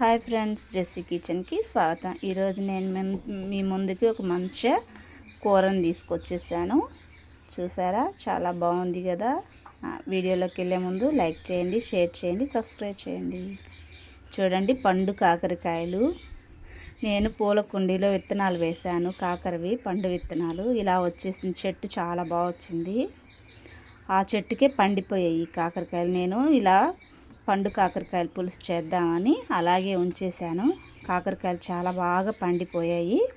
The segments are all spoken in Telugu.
హాయ్ ఫ్రెండ్స్ జెస్సీ కిచెన్కి స్వాగతం. ఈరోజు నేను మీ ముందుకి ఒక మంచి కూరని తీసుకొచ్చేసాను. చూసారా? చాలా బాగుంది కదా? వీడియోలోకి వెళ్ళే ముందు లైక్ చేయండి షేర్ చేయండి సబ్స్క్రైబ్ చేయండి. చూడండి పండు కాకరకాయలు. నేను పూల కుండీలో విత్తనాలు వేశాను కాకరవి పండు విత్తనాలు. ఇలా వచ్చేసిన చెట్టు చాలా బాగా వచ్చింది. ఆ చెట్టుకే పండిపోయాయి కాకరకాయలు. నేను ఇలా పండు కాకరకాయలు పులుసు చేద్దామని అలాగే ఉంచేసాను కాకరకాయలు చాలా బాగా పండిపోయాయి.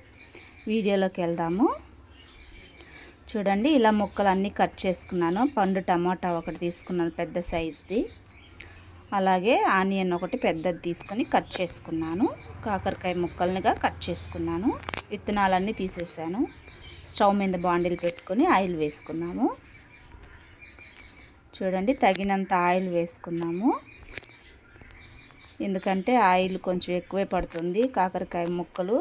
వీడియోలోకి వెళ్దాము. చూడండి ఇలా ముక్కలు అన్నీ కట్ చేసుకున్నాను. పండు టమాటా ఒకటి తీసుకున్నాను పెద్ద సైజుది. అలాగే ఆనియన్ ఒకటి పెద్దది తీసుకొని కట్ చేసుకున్నాను. కాకరకాయ ముక్కల్నిగా కట్ చేసుకున్నాను. విత్తనాలన్నీ తీసేసాను. స్టవ్ మీద బాండిల్ పెట్టుకొని ఆయిల్ వేసుకున్నాము. చూడండి తగినంత ఆయిల్ వేసుకున్నాము. ఎందుకంటే ఆయిల్ కొంచెం ఎక్కువే పడుతుంది కాకరకాయ ముక్కలు.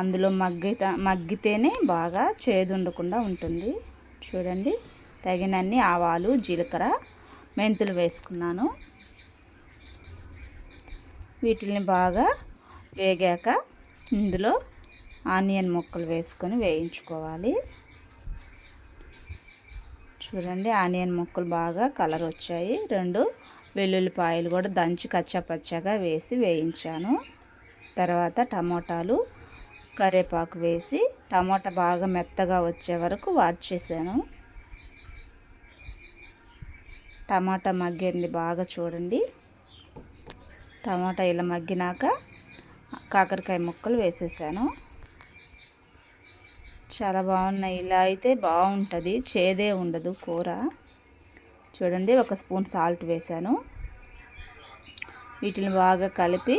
అందులో మగ్గిత మగ్గితేనే బాగా చేదు ఉండకుండా ఉంటుంది. చూడండి తగినన్ని ఆవాలు జీలకర్ర మెంతులు వేసుకున్నాను. వీటిని బాగా వేగాక ఇందులో ఆనియన్ ముక్కలు వేసుకొని వేయించుకోవాలి. చూడండి ఆనియన్ ముక్కలు బాగా కలర్ వచ్చాయి రెండు వెల్లుల్లిపాయలు కూడా దంచి కచ్చాపచ్చాగా వేసి వేయించాను. తర్వాత టమోటాలు కరివేపాకు వేసి టమోటా బాగా మెత్తగా వచ్చే వరకు వాట్ చేశాను. టమాటా మగ్గింది బాగా చూడండి. టమాటా ఇలా మగ్గినాక కాకరకాయ ముక్కలు వేసేసాను. చాలా బాగున్నాయి. ఇలా అయితే బాగుంటుంది. చేదే ఉండదు కూర. చూడండి ఒక స్పూన్ సాల్ట్ వేసాను వీటిని బాగా కలిపి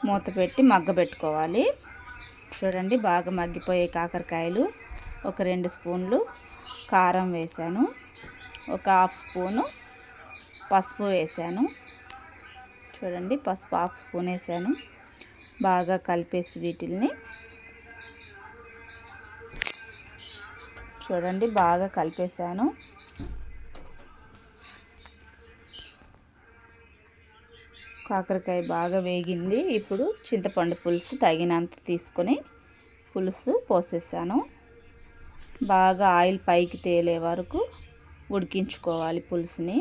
మూత పెట్టి మగ్గబెట్టుకోవాలి చూడండి బాగా మగ్గిపోయే కాకరకాయలు. ఒక రెండు స్పూన్లు కారం వేసాను ఒక హాఫ్ స్పూను పసుపు వేసాను చూడండి పసుపు హాఫ్ స్పూన్ వేసాను బాగా కలిపేసి వీటిల్ని చూడండి బాగా కలిపేసాను కాకరకాయ బాగా వేగింది. ఇప్పుడు చింతపండు పులుసు తగినంత తీసుకొని పులుసు పోసేసాను. బాగా ఆయిల్ పైకి తేలే వరకు ఉడికించుకోవాలి పులుసుని.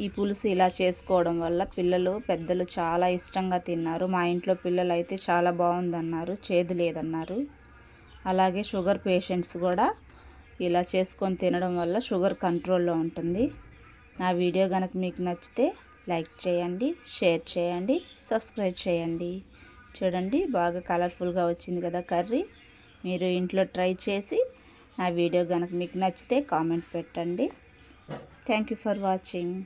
ఈ పులుసు ఇలా చేసుకోవడం వల్ల పిల్లలు పెద్దలు చాలా ఇష్టంగా తిన్నారు. మా ఇంట్లో పిల్లలు అయితే చాలా బాగుందన్నారు చేదు లేదన్నారు. అలాగే షుగర్ పేషెంట్స్ కూడా ఇలా చేసుకొని తినడం వల్ల షుగర్ కంట్రోల్లో ఉంటుంది. నా వీడియో కనుక మీకు నచ్చితే లైక్ చేయండి షేర్ చేయండి సబ్స్క్రైబ్ చేయండి. చూడండి బాగా కలర్ఫుల్గా వచ్చింది కదా కర్రీ. మీరు ఇంట్లో ట్రై చేసి నా వీడియో కనుక మీకు నచ్చితే కామెంట్ పెట్టండి. Thank for watching.